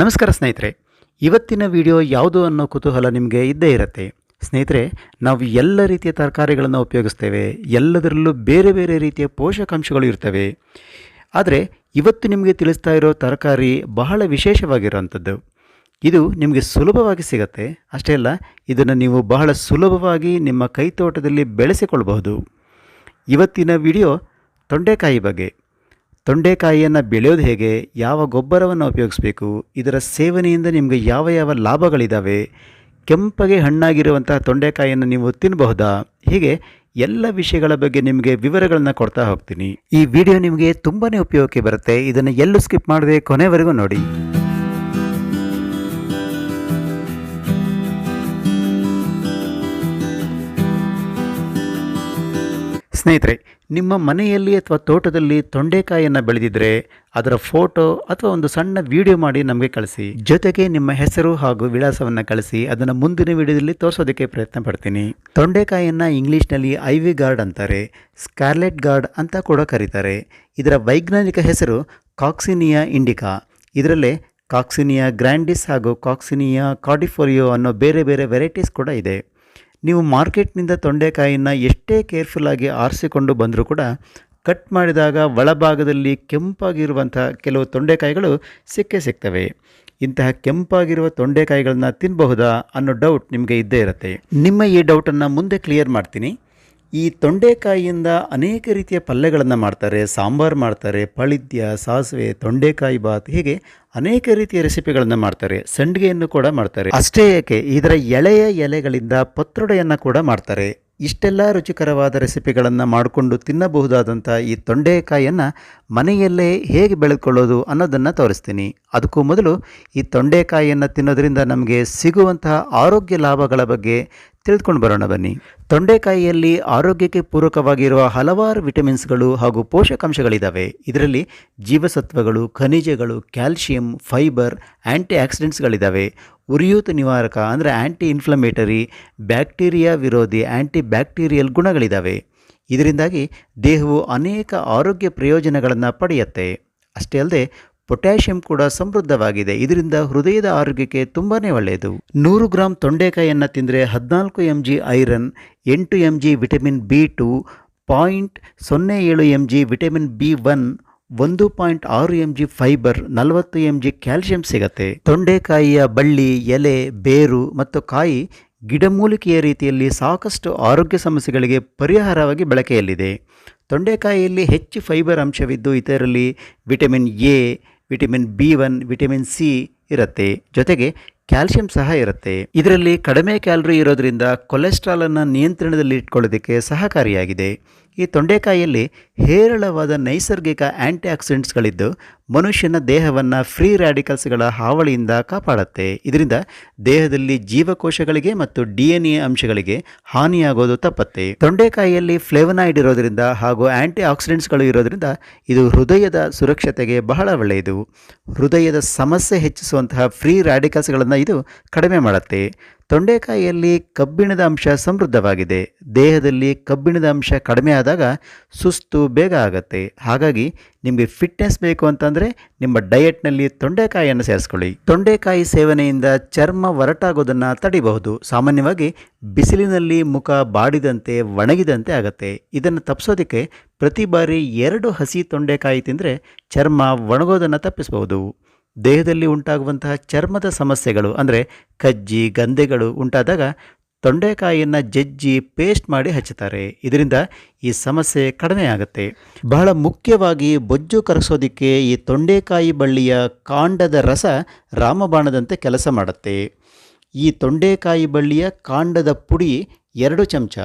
ನಮಸ್ಕಾರ ಸ್ನೇಹಿತರೆ. ಇವತ್ತಿನ ವಿಡಿಯೋ ಯಾವುದು ಅನ್ನೋ ಕುತೂಹಲ ನಿಮಗೆ ಇದ್ದೇ ಇರುತ್ತೆ. ಸ್ನೇಹಿತರೆ, ನಾವು ಎಲ್ಲ ರೀತಿಯ ತರಕಾರಿಗಳನ್ನು ಉಪಯೋಗಿಸ್ತೇವೆ. ಎಲ್ಲದರಲ್ಲೂ ಬೇರೆ ಬೇರೆ ರೀತಿಯ ಪೋಷಕಾಂಶಗಳು ಇರ್ತವೆ. ಆದರೆ, ಇವತ್ತು ನಿಮಗೆ ತಿಳಿಸ್ತಾ ಇರೋ ತರಕಾರಿ ಬಹಳ ವಿಶೇಷವಾಗಿರುವಂಥದ್ದು. ಇದು ನಿಮಗೆ ಸುಲಭವಾಗಿ ಸಿಗತ್ತೆ. ಅಷ್ಟೇ ಅಲ್ಲ, ಇದನ್ನು ನೀವು ಬಹಳ ಸುಲಭವಾಗಿ ನಿಮ್ಮ ಕೈತೋಟದಲ್ಲಿ ಬೆಳೆಸಿಕೊಳ್ಬಹುದು. ಇವತ್ತಿನ ವಿಡಿಯೋ ತೊಂಡೆಕಾಯಿ ಬಗ್ಗೆ. ತೊಂಡೆಕಾಯಿಯನ್ನು ಬೆಳೆಯೋದು ಹೇಗೆ, ಯಾವ ಗೊಬ್ಬರವನ್ನು ಉಪಯೋಗಿಸಬೇಕು, ಇದರ ಸೇವನೆಯಿಂದ ನಿಮಗೆ ಯಾವ ಯಾವ ಲಾಭಗಳಿದ್ದಾವೆ ಕೆಂಪಗೆ ಹಣ್ಣಾಗಿರುವಂತಹ ತೊಂಡೆಕಾಯಿಯನ್ನು ನೀವು ತಿನ್ನಬಹುದಾ, ಹೀಗೆ ಎಲ್ಲ ವಿಷಯಗಳ ಬಗ್ಗೆ ನಿಮಗೆ ವಿವರಗಳನ್ನು ಕೊಡ್ತಾ ಹೋಗ್ತೀನಿ. ಈ ವಿಡಿಯೋ ನಿಮಗೆ ತುಂಬಾ ಉಪಯೋಗಕ್ಕೆ ಬರುತ್ತೆ, ಇದನ್ನು ಎಲ್ಲೂ ಸ್ಕಿಪ್ ಮಾಡದೆ ಕೊನೆವರೆಗೂ ನೋಡಿ. ಸ್ನೇಹಿತರೆ, ನಿಮ್ಮ ಮನೆಯಲ್ಲಿ ಅಥವಾ ತೋಟದಲ್ಲಿ ತೊಂಡೆಕಾಯಿಯನ್ನು ಬೆಳೆದಿದ್ದರೆ ಅದರ ಫೋಟೋ ಅಥವಾ ಒಂದು ಸಣ್ಣ ವಿಡಿಯೋ ಮಾಡಿ ನಮಗೆ ಕಳಿಸಿ. ಜೊತೆಗೆ ನಿಮ್ಮ ಹೆಸರು ಹಾಗೂ ವಿಳಾಸವನ್ನು ಕಳಿಸಿ ಅದನ್ನು ಮುಂದಿನ ವಿಡಿಯೋದಲ್ಲಿ ತೋರಿಸೋದಕ್ಕೆ ಪ್ರಯತ್ನ ಪಡ್ತೀನಿ. ತೊಂಡೆಕಾಯಿಯನ್ನು ಇಂಗ್ಲೀಷ್ನಲ್ಲಿ ಐವಿ ಗಾರ್ಡ್ ಅಂತಾರೆ, ಸ್ಕಾರ್ಲೆಟ್ ಗಾರ್ಡ್ ಅಂತ ಕೂಡ ಕರೀತಾರೆ. ಇದರ ವೈಜ್ಞಾನಿಕ ಹೆಸರು ಕಾಕ್ಸಿನಿಯಾ ಇಂಡಿಕಾ. ಇದರಲ್ಲೇ ಕಾಕ್ಸಿನಿಯಾ ಗ್ರ್ಯಾಂಡಿಸ್ ಹಾಗೂ ಕಾಕ್ಸಿನಿಯಾ ಕಾಡಿಫೋರಿಯೋ ಅನ್ನೋ ಬೇರೆ ಬೇರೆ ವೆರೈಟೀಸ್ ಕೂಡ ಇದೆ. ನೀವು ಮಾರ್ಕೆಟ್ನಿಂದ ತೊಂಡೆಕಾಯಿನ ಎಷ್ಟೇ ಕೇರ್ಫುಲ್ಲಾಗಿ ಆರಿಸಿಕೊಂಡು ಬಂದರೂ ಕೂಡ ಕಟ್ ಮಾಡಿದಾಗ ಒಳಭಾಗದಲ್ಲಿ ಕೆಂಪಾಗಿರುವಂಥ ಕೆಲವು ತೊಂಡೆಕಾಯಿಗಳು ಸಿಕ್ಕೇ ಸಿಗ್ತವೆ. ಇಂತಹ ಕೆಂಪಾಗಿರುವ ತೊಂಡೆಕಾಯಿಗಳನ್ನ ತಿನ್ನಬಹುದಾ ಅನ್ನೋ ಡೌಟ್ ನಿಮಗೆ ಇದ್ದೇ ಇರುತ್ತೆ. ನಿಮ್ಮ ಈ ಡೌಟನ್ನು ಮುಂದೆ ಕ್ಲಿಯರ್ ಮಾಡ್ತೀನಿ. ಈ ತೊಂಡೆಕಾಯಿಯಿಂದ ಅನೇಕ ರೀತಿಯ ಪಲ್ಯಗಳನ್ನು ಮಾಡ್ತಾರೆ, ಸಾಂಬಾರು ಮಾಡ್ತಾರೆ, ಪಳಿದ್ಯ, ಸಾಸಿವೆ, ತೊಂಡೆಕಾಯಿ ಬಾತ್ ಹೀಗೆ ಅನೇಕ ರೀತಿಯ ರೆಸಿಪಿಗಳನ್ನು ಮಾಡ್ತಾರೆ. ಸಂಡಿಗೆಯನ್ನು ಕೂಡ ಮಾಡ್ತಾರೆ. ಅಷ್ಟೇ ಏಕೆ, ಇದರ ಎಳೆಯ ಎಲೆಗಳಿಂದ ಪತ್ರೊಡೆಯನ್ನು ಕೂಡ ಮಾಡ್ತಾರೆ. ಇಷ್ಟೆಲ್ಲ ರುಚಿಕರವಾದ ರೆಸಿಪಿಗಳನ್ನು ಮಾಡಿಕೊಂಡು ತಿನ್ನಬಹುದಾದಂಥ ಈ ತೊಂಡೆಕಾಯಿಯನ್ನು ಮನೆಯಲ್ಲೇ ಹೇಗೆ ಬೆಳೆದುಕೊಳ್ಳೋದು ಅನ್ನೋದನ್ನು ತೋರಿಸ್ತೀನಿ. ಅದಕ್ಕೂ ಮೊದಲು ಈ ತೊಂಡೆಕಾಯಿಯನ್ನು ತಿನ್ನೋದರಿಂದ ನಮಗೆ ಸಿಗುವಂತಹ ಆರೋಗ್ಯ ಲಾಭಗಳ ಬಗ್ಗೆ ತಿಳಿದುಕೊಂಡು ಬರೋಣ ಬನ್ನಿ. ತೊಂಡೆಕಾಯಿಯಲ್ಲಿ ಆರೋಗ್ಯಕ್ಕೆ ಪೂರಕವಾಗಿರುವ ಹಲವಾರು ವಿಟಮಿನ್ಸ್ಗಳು ಹಾಗೂ ಪೋಷಕಾಂಶಗಳಿದ್ದಾವೆ ಇದರಲ್ಲಿ ಜೀವಸತ್ವಗಳು, ಖನಿಜಗಳು, ಕ್ಯಾಲ್ಶಿಯಂ, ಫೈಬರ್ ಆ್ಯಂಟಿ ಆಕ್ಸಿಡೆಂಟ್ಸ್ಗಳಿದ್ದಾವೆ ಉರಿಯೂತ ನಿವಾರಕ ಅಂದರೆ ಆ್ಯಂಟಿ ಇನ್ಫ್ಲಮೇಟರಿ ಬ್ಯಾಕ್ಟೀರಿಯಾ ವಿರೋಧಿ ಆ್ಯಂಟಿ ಬ್ಯಾಕ್ಟೀರಿಯಲ್ ಗುಣಗಳಿದ್ದಾವೆ ಇದರಿಂದಾಗಿ ದೇಹವು ಅನೇಕ ಆರೋಗ್ಯ ಪ್ರಯೋಜನಗಳನ್ನು ಪಡೆಯುತ್ತೆ. ಅಷ್ಟೇ ಅಲ್ಲದೆ ಪೊಟ್ಯಾಷಿಯಂ ಕೂಡ ಸಮೃದ್ಧವಾಗಿದೆ. ಇದರಿಂದ ಹೃದಯದ ಆರೋಗ್ಯಕ್ಕೆ ತುಂಬಾ ಒಳ್ಳೆಯದು. ನೂರು ಗ್ರಾಂ ತೊಂಡೆಕಾಯಿಯನ್ನು ತಿಂದರೆ ಹದಿನಾಲ್ಕು ಎಂ ಜಿ ಐರನ್, ಎಂಟು M G vitamin B two, point ಸೊನ್ನೆ ಏಳು M G vitamin B one, ಒಂದು ಪಾಯಿಂಟ್ ಆರು ಎಂ ಜಿ ಫೈಬರ್, ನಲವತ್ತು ಎಂ ಜಿ ಕ್ಯಾಲ್ಸಿಯಂ ಸಿಗತ್ತೆ. ತೊಂಡೆಕಾಯಿಯ ಬಳ್ಳಿ, ಎಲೆ, ಬೇರು ಮತ್ತು ಕಾಯಿ ಗಿಡಮೂಲಿಕೆಯ ರೀತಿಯಲ್ಲಿ ಸಾಕಷ್ಟು ಆರೋಗ್ಯ ಸಮಸ್ಯೆಗಳಿಗೆ ಪರಿಹಾರವಾಗಿ ಬಳಕೆಯಲ್ಲಿದೆ. ತೊಂಡೆಕಾಯಿಯಲ್ಲಿ ಹೆಚ್ಚು ಫೈಬರ್ ಅಂಶವಿದ್ದು ಇದರಲ್ಲಿ vitamin A vitamin B one, vitamin C ಇರುತ್ತೆ. ಜೊತೆಗೆ ಕ್ಯಾಲ್ಸಿಯಂ ಸಹ ಇರುತ್ತೆ. ಇದರಲ್ಲಿ ಕಡಿಮೆ ಕ್ಯಾಲರಿ ಇರೋದ್ರಿಂದ ಕೊಲೆಸ್ಟ್ರಾಲನ್ನು ನಿಯಂತ್ರಣದಲ್ಲಿ ಇಟ್ಕೊಳ್ಳೋದಕ್ಕೆ ಸಹಕಾರಿಯಾಗಿದೆ. ಈ ತೊಂಡೆಕಾಯಿಯಲ್ಲಿ ಹೇರಳವಾದ ನೈಸರ್ಗಿಕ ಆ್ಯಂಟಿ ಆಕ್ಸಿಡೆಂಟ್ಸ್ಗಳಿದ್ದು ಮನುಷ್ಯನ ದೇಹವನ್ನು ಫ್ರೀ ರ್ಯಾಡಿಕಲ್ಸ್ಗಳ ಹಾವಳಿಯಿಂದ ಕಾಪಾಡುತ್ತೆ. ಇದರಿಂದ ದೇಹದಲ್ಲಿ ಜೀವಕೋಶಗಳಿಗೆ ಮತ್ತು ಡಿ ಎನ್ ಎ ಅಂಶಗಳಿಗೆ ಹಾನಿಯಾಗೋದು ತಪ್ಪತ್ತೆ. ತೊಂಡೆಕಾಯಿಯಲ್ಲಿ ಫ್ಲೇವನಾಯ್ಡ್ ಇರೋದ್ರಿಂದ ಹಾಗೂ ಆ್ಯಂಟಿ ಆಕ್ಸಿಡೆಂಟ್ಸ್ಗಳು ಇರೋದ್ರಿಂದ ಇದು ಹೃದಯದ ಸುರಕ್ಷತೆಗೆ ಬಹಳ ಒಳ್ಳೆಯದು. ಹೃದಯದ ಸಮಸ್ಯೆ ಹೆಚ್ಚಿಸುವಂತಹ ಫ್ರೀ ರ್ಯಾಡಿಕಲ್ಸ್ಗಳನ್ನು ಇದು ಕಡಿಮೆ ಮಾಡುತ್ತೆ. ತೊಂಡೆಕಾಯಿಯಲ್ಲಿ ಕಬ್ಬಿಣದ ಅಂಶ ಸಮೃದ್ಧವಾಗಿದೆ. ದೇಹದಲ್ಲಿ ಕಬ್ಬಿಣದ ಅಂಶ ಕಡಿಮೆ ಆದಾಗ ಸುಸ್ತು ಬೇಗ ಆಗುತ್ತೆ. ಹಾಗಾಗಿ ನಿಮಗೆ ಫಿಟ್ನೆಸ್ ಬೇಕು ಅಂತಂದರೆ ನಿಮ್ಮ ಡಯೆಟ್ನಲ್ಲಿ ತೊಂಡೆಕಾಯಿಯನ್ನು ಸೇರಿಸ್ಕೊಳ್ಳಿ. ತೊಂಡೆಕಾಯಿ ಸೇವನೆಯಿಂದ ಚರ್ಮ ಒರಟಾಗೋದನ್ನು ತಡಿಬಹುದು. ಸಾಮಾನ್ಯವಾಗಿ ಬಿಸಿಲಿನಲ್ಲಿ ಮುಖ ಬಾಡಿದಂತೆ ಒಣಗಿದಂತೆ ಆಗುತ್ತೆ. ಇದನ್ನು ತಪ್ಪಿಸೋದಕ್ಕೆ ಪ್ರತಿ ಬಾರಿ ಎರಡು ಹಸಿ ತೊಂಡೆಕಾಯಿ ತಿಂದರೆ ಚರ್ಮ ಒಣಗೋದನ್ನು ತಪ್ಪಿಸಬಹುದು. ದೇಹದಲ್ಲಿ ಉಂಟಾಗುವಂತಹ ಚರ್ಮದ ಸಮಸ್ಯೆಗಳು, ಅಂದರೆ ಕಜ್ಜಿ ಗಂದೆಗಳು ಉಂಟಾದಾಗ ತೊಂಡೆಕಾಯಿಯನ್ನು ಜಜ್ಜಿ ಪೇಸ್ಟ್ ಮಾಡಿ ಹಚ್ಚುತ್ತಾರೆ. ಇದರಿಂದ ಈ ಸಮಸ್ಯೆ ಕಡಿಮೆ ಆಗುತ್ತೆ. ಬಹಳ ಮುಖ್ಯವಾಗಿ ಬೊಜ್ಜು ಕರಗಿಸೋದಕ್ಕೆ ಈ ತೊಂಡೆಕಾಯಿ ಬಳ್ಳಿಯ ಕಾಂಡದ ರಸ ರಾಮಬಾಣದಂತೆ ಕೆಲಸ ಮಾಡುತ್ತೆ. ಈ ತೊಂಡೆಕಾಯಿ ಬಳ್ಳಿಯ ಕಾಂಡದ ಪುಡಿ ಎರಡು ಚಮಚ.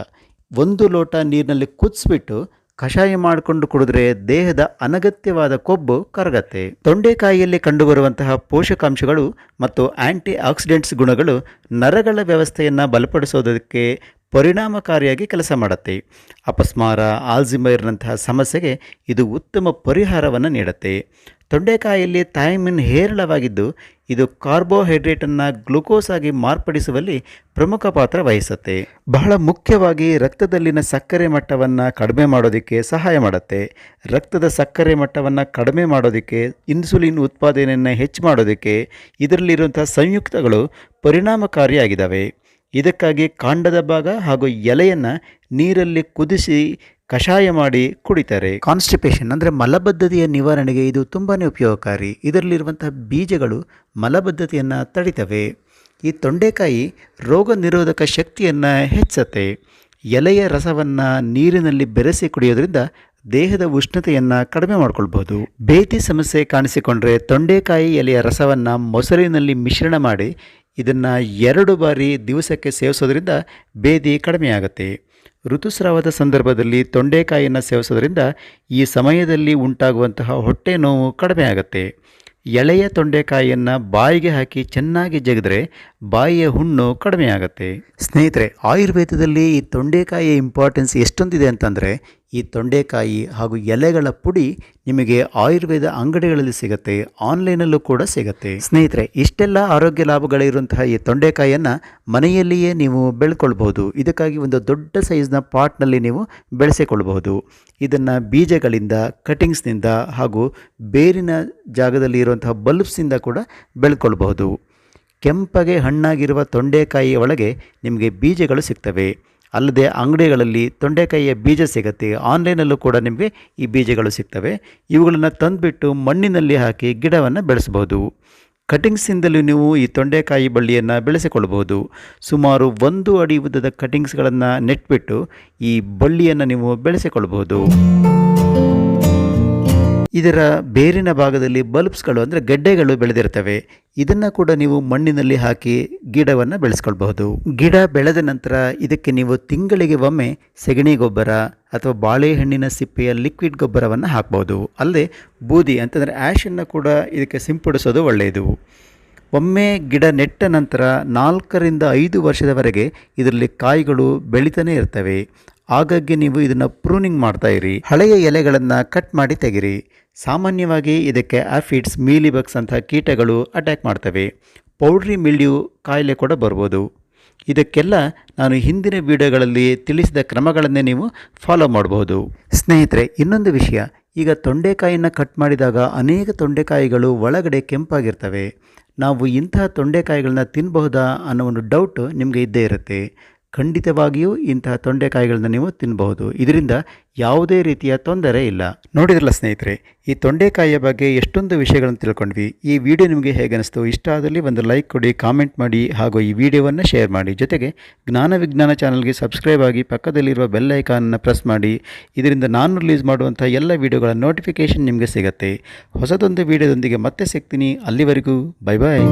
ಒಂದು ಲೋಟ ನೀರಿನಲ್ಲಿ ಕುದಿಸ್ಬಿಟ್ಟು ಕಷಾಯ ಮಾಡಿಕೊಂಡು ಕುಡಿದ್ರೆ ದೇಹದ ಅನಗತ್ಯವಾದ ಕೊಬ್ಬು ಕರಗತ್ತೆ. ತೊಂಡೆಕಾಯಿಯಲ್ಲಿ ಕಂಡುಬರುವಂತಹ ಪೋಷಕಾಂಶಗಳು ಮತ್ತು ಆಂಟಿ ಆಕ್ಸಿಡೆಂಟ್ಸ್ ಗುಣಗಳು ನರಗಳ ವ್ಯವಸ್ಥೆಯನ್ನು ಬಲಪಡಿಸೋದಕ್ಕೆ ಪರಿಣಾಮಕಾರಿಯಾಗಿ ಕೆಲಸ ಮಾಡುತ್ತೆ. ಅಪಸ್ಮಾರ ಆಲ್ಝಿಮೈರ್ನಂತಹ ಸಮಸ್ಯೆಗೆ ಇದು ಉತ್ತಮ ಪರಿಹಾರವನ್ನು ನೀಡುತ್ತೆ. ತೊಂಡೆಕಾಯಿಯಲ್ಲಿ ಥೈಮಿನ್ ಹೇರಳವಾಗಿದ್ದು, ಇದು ಕಾರ್ಬೋಹೈಡ್ರೇಟನ್ನು ಗ್ಲುಕೋಸ್ ಆಗಿ ಮಾರ್ಪಡಿಸುವಲ್ಲಿ ಪ್ರಮುಖ ಪಾತ್ರ ವಹಿಸುತ್ತೆ. ಬಹಳ ಮುಖ್ಯವಾಗಿ ರಕ್ತದಲ್ಲಿನ ಸಕ್ಕರೆ ಮಟ್ಟವನ್ನು ಕಡಿಮೆ ಮಾಡೋದಕ್ಕೆ ಸಹಾಯ ಮಾಡುತ್ತೆ. ರಕ್ತದ ಸಕ್ಕರೆ ಮಟ್ಟವನ್ನು ಕಡಿಮೆ ಮಾಡೋದಕ್ಕೆ, ಇನ್ಸುಲಿನ್ ಉತ್ಪಾದನೆಯನ್ನು ಹೆಚ್ಚು ಮಾಡೋದಕ್ಕೆ ಇದರಲ್ಲಿರುವಂಥ ಸಂಯುಕ್ತಗಳು ಪರಿಣಾಮಕಾರಿಯಾಗಿದ್ದಾವೆ ಇದಕ್ಕಾಗಿ ಕಾಂಡದ ಭಾಗ ಹಾಗೂ ಎಲೆಯನ್ನು ನೀರಲ್ಲಿ ಕುದಿಸಿ ಕಷಾಯ ಮಾಡಿ ಕುಡಿತಾರೆ. ಕಾನ್ಸ್ಟಿಪೇಷನ್ ಅಂದರೆ ಮಲಬದ್ಧತೆಯ ನಿವಾರಣೆಗೆ ಇದು ತುಂಬಾ ಉಪಯೋಗಕಾರಿ. ಇದರಲ್ಲಿರುವಂತಹ ಬೀಜಗಳು ಮಲಬದ್ಧತೆಯನ್ನು ತಡಿತವೆ. ಈ ತೊಂಡೆಕಾಯಿ ರೋಗ ನಿರೋಧಕ ಶಕ್ತಿಯನ್ನು ಹೆಚ್ಚತ್ತೆ ಎಲೆಯ ರಸವನ್ನು ನೀರಿನಲ್ಲಿ ಬೆರೆಸಿ ಕುಡಿಯೋದ್ರಿಂದ ದೇಹದ ಉಷ್ಣತೆಯನ್ನು ಕಡಿಮೆ ಮಾಡ್ಕೊಳ್ಬೋದು ಬೇತಿ ಸಮಸ್ಯೆ ಕಾಣಿಸಿಕೊಂಡ್ರೆ ತೊಂಡೆಕಾಯಿ ಎಲೆಯ ರಸವನ್ನು ಮೊಸರಿನಲ್ಲಿ ಮಿಶ್ರಣ ಮಾಡಿ ಇದನ್ನು ಎರಡು ಬಾರಿ ದಿವಸಕ್ಕೆ ಸೇವಿಸೋದ್ರಿಂದ ಬೇದಿ ಕಡಿಮೆಯಾಗುತ್ತೆ. ಋತುಸ್ರಾವದ ಸಂದರ್ಭದಲ್ಲಿ ತೊಂಡೆಕಾಯಿಯನ್ನು ಸೇವಿಸೋದ್ರಿಂದ ಈ ಸಮಯದಲ್ಲಿ ಉಂಟಾಗುವಂತಹ ಹೊಟ್ಟೆ ನೋವು ಕಡಿಮೆ ಆಗುತ್ತೆ ಎಳೆಯ ತೊಂಡೆಕಾಯಿಯನ್ನು ಬಾಯಿಗೆ ಹಾಕಿ ಚೆನ್ನಾಗಿ ಜಗಿದ್ರೆ ಬಾಯಿಯ ಹುಣ್ಣು ಕಡಿಮೆ ಸ್ನೇಹಿತರೆ, ಆಯುರ್ವೇದದಲ್ಲಿ ಈ ತೊಂಡೆಕಾಯಿಯ ಇಂಪಾರ್ಟೆನ್ಸ್ ಎಷ್ಟೊಂದಿದೆ ಅಂತಂದರೆ ಈ ತೊಂಡೆಕಾಯಿ ಹಾಗೂ ಎಲೆಗಳ ಪುಡಿ ನಿಮಗೆ ಆಯುರ್ವೇದ ಅಂಗಡಿಗಳಲ್ಲಿ ಸಿಗುತ್ತೆ, ಆನ್ಲೈನಲ್ಲೂ ಕೂಡ ಸಿಗುತ್ತೆ. ಸ್ನೇಹಿತರೆ, ಇಷ್ಟೆಲ್ಲ ಆರೋಗ್ಯ ಲಾಭಗಳಿರುವಂತಹ ಈ ತೊಂಡೆಕಾಯಿಯನ್ನು ಮನೆಯಲ್ಲಿಯೇ ನೀವು ಬೆಳ್ಕೊಳ್ಬಹುದು. ಇದಕ್ಕಾಗಿ ಒಂದು ದೊಡ್ಡ ಸೈಜ್ನ ಪಾಟ್ನಲ್ಲಿ ನೀವು ಬೆಳೆಸಿಕೊಳ್ಬಹುದು. ಇದನ್ನು ಬೀಜಗಳಿಂದ, ಕಟಿಂಗ್ಸ್ನಿಂದ ಹಾಗೂ ಬೇರಿನ ಜಾಗದಲ್ಲಿ ಇರುವಂತಹ ಬಲ್ಬ್ಸಿಂದ ಕೂಡ ಬೆಳ್ಕೊಳ್ಬಹುದು. ಕೆಂಪಗೆ ಹಣ್ಣಾಗಿರುವ ತೊಂಡೆಕಾಯಿಯ ಒಳಗೆ ನಿಮಗೆ ಬೀಜಗಳು ಸಿಗ್ತವೆ. ಅಲ್ಲದೆ ಅಂಗಡಿಗಳಲ್ಲಿ ತೊಂಡೆಕಾಯಿಯ ಬೀಜ ಸಿಗುತ್ತೆ. ಆನ್ಲೈನಲ್ಲೂ ಕೂಡ ನಿಮಗೆ ಈ ಬೀಜಗಳು ಸಿಗ್ತವೆ. ಇವುಗಳನ್ನು ತಂದುಬಿಟ್ಟು ಮಣ್ಣಿನಲ್ಲಿ ಹಾಕಿ ಗಿಡವನ್ನು ಬೆಳೆಸಬಹುದು. ಕಟಿಂಗ್ಸಿಂದಲೂ ನೀವು ಈ ತೊಂಡೆಕಾಯಿ ಬಳ್ಳಿಯನ್ನು ಬೆಳೆಸಿಕೊಳ್ಳಬಹುದು. ಸುಮಾರು ಒಂದು ಅಡಿ ಉದ್ದದ ಕಟಿಂಗ್ಸ್ಗಳನ್ನು ನೆಟ್ಬಿಟ್ಟು ಈ ಬಳ್ಳಿಯನ್ನು ನೀವು ಬೆಳೆಸಿಕೊಳ್ಳಬಹುದು. ಇದರ ಬೇರಿನ ಭಾಗದಲ್ಲಿ ಬಲ್ಬ್ಸ್ಗಳು ಅಂದರೆ ಗೆಡ್ಡೆಗಳು ಬೆಳೆದಿರ್ತವೆ. ಇದನ್ನು ಕೂಡ ನೀವು ಮಣ್ಣಿನಲ್ಲಿ ಹಾಕಿ ಗಿಡವನ್ನು ಬೆಳೆಸ್ಕೊಳ್ಬಹುದು. ಗಿಡ ಬೆಳೆದ ನಂತರ ಇದಕ್ಕೆ ನೀವು ತಿಂಗಳಿಗೆ ಒಮ್ಮೆ ಸೆಗಣಿ ಗೊಬ್ಬರ ಅಥವಾ ಬಾಳೆಹಣ್ಣಿನ ಸಿಪ್ಪೆಯ ಲಿಕ್ವಿಡ್ ಗೊಬ್ಬರವನ್ನು ಹಾಕ್ಬೋದು ಅಲ್ಲದೆ ಬೂದಿ ಅಂತಂದರೆ ಆ್ಯಶನ್ನು ಕೂಡ ಇದಕ್ಕೆ ಸಿಂಪಡಿಸೋದು ಒಳ್ಳೆಯದು. ಒಮ್ಮೆ ಗಿಡ ನೆಟ್ಟ ನಂತರ ನಾಲ್ಕರಿಂದ ಐದು ವರ್ಷದವರೆಗೆ ಇದರಲ್ಲಿ ಕಾಯಿಗಳು ಬೆಳೀತಾನೆ ಇರ್ತವೆ. ಆಗಾಗ್ಗೆ ನೀವು ಇದನ್ನು ಪ್ರೂನಿಂಗ್ ಮಾಡ್ತಾ ಇರಿ. ಹಳೆಯ ಎಲೆಗಳನ್ನು ಕಟ್ ಮಾಡಿ ತೆಗಿರಿ. ಸಾಮಾನ್ಯವಾಗಿ ಇದಕ್ಕೆ ಆಫಿಡ್ಸ್, ಮೀಲಿಬಗ್ಸ್ ಅಂತ ಕೀಟಗಳು ಅಟ್ಯಾಕ್ ಮಾಡ್ತವೆ. ಪೌಡ್ರಿ ಮಿಲ್ಡ್ಯೂ ಕಾಯಿಲೆ ಕೂಡ ಬರ್ಬೋದು. ಇದಕ್ಕೆಲ್ಲ ನಾನು ಹಿಂದಿನ ವಿಡಿಯೋಗಳಲ್ಲಿ ತಿಳಿಸಿದ ಕ್ರಮಗಳನ್ನೇ ನೀವು ಫಾಲೋ ಮಾಡಬಹುದು ಸ್ನೇಹಿತರೆ, ಇನ್ನೊಂದು ವಿಷಯ. ಈಗ ತೊಂಡೆಕಾಯಿಯನ್ನು ಕಟ್ ಮಾಡಿದಾಗ ಅನೇಕ ತೊಂಡೆಕಾಯಿಗಳು ಒಳಗಡೆ ಕೆಂಪಾಗಿರ್ತವೆ. ನಾವು ಇಂತಹ ತೊಂಡೆಕಾಯಿಗಳನ್ನ ತಿನ್ನಬಹುದಾ ಅನ್ನೋ ಒಂದು ಡೌಟು ನಿಮಗೆ ಇದ್ದೇ ಇರುತ್ತೆ. ಖಂಡಿತವಾಗಿಯೂ ಇಂತಹ ತೊಂಡೆಕಾಯಿಗಳನ್ನ ನೀವು ತಿನ್ನಬಹುದು ಇದರಿಂದ ಯಾವುದೇ ರೀತಿಯ ತೊಂದರೆ ಇಲ್ಲ. ನೋಡಿದ್ರಲ್ಲ ಸ್ನೇಹಿತರೆ, ಈ ತೊಂಡೆಕಾಯಿಯ ಬಗ್ಗೆ ಎಷ್ಟೊಂದು ವಿಷಯಗಳನ್ನು ತಿಳ್ಕೊಂಡ್ವಿ. ಈ ವಿಡಿಯೋ ನಿಮಗೆ ಹೇಗೆ ಅನಿಸ್ತು? ಇಷ್ಟ ಆದಲ್ಲಿ ಒಂದು ಲೈಕ್ ಕೊಡಿ, ಕಾಮೆಂಟ್ ಮಾಡಿ, ಹಾಗೂ ಈ ವಿಡಿಯೋವನ್ನು ಶೇರ್ ಮಾಡಿ. ಜೊತೆಗೆ ಜ್ಞಾನ ವಿಜ್ಞಾನ ಚಾನಲ್ಗೆ ಸಬ್ಸ್ಕ್ರೈಬ್ ಆಗಿ ಪಕ್ಕದಲ್ಲಿರುವ ಬೆಲ್ ಐಕಾನನ್ನು ಪ್ರೆಸ್ ಮಾಡಿ. ಇದರಿಂದ ನಾನು ರಿಲೀಸ್ ಮಾಡುವಂಥ ಎಲ್ಲ ವಿಡಿಯೋಗಳ ನೋಟಿಫಿಕೇಷನ್ ನಿಮಗೆ ಸಿಗುತ್ತೆ. ಹೊಸದೊಂದು ವಿಡಿಯೋದೊಂದಿಗೆ ಮತ್ತೆ ಸಿಗ್ತೀನಿ. ಅಲ್ಲಿವರೆಗೂ ಬೈ ಬಾಯ್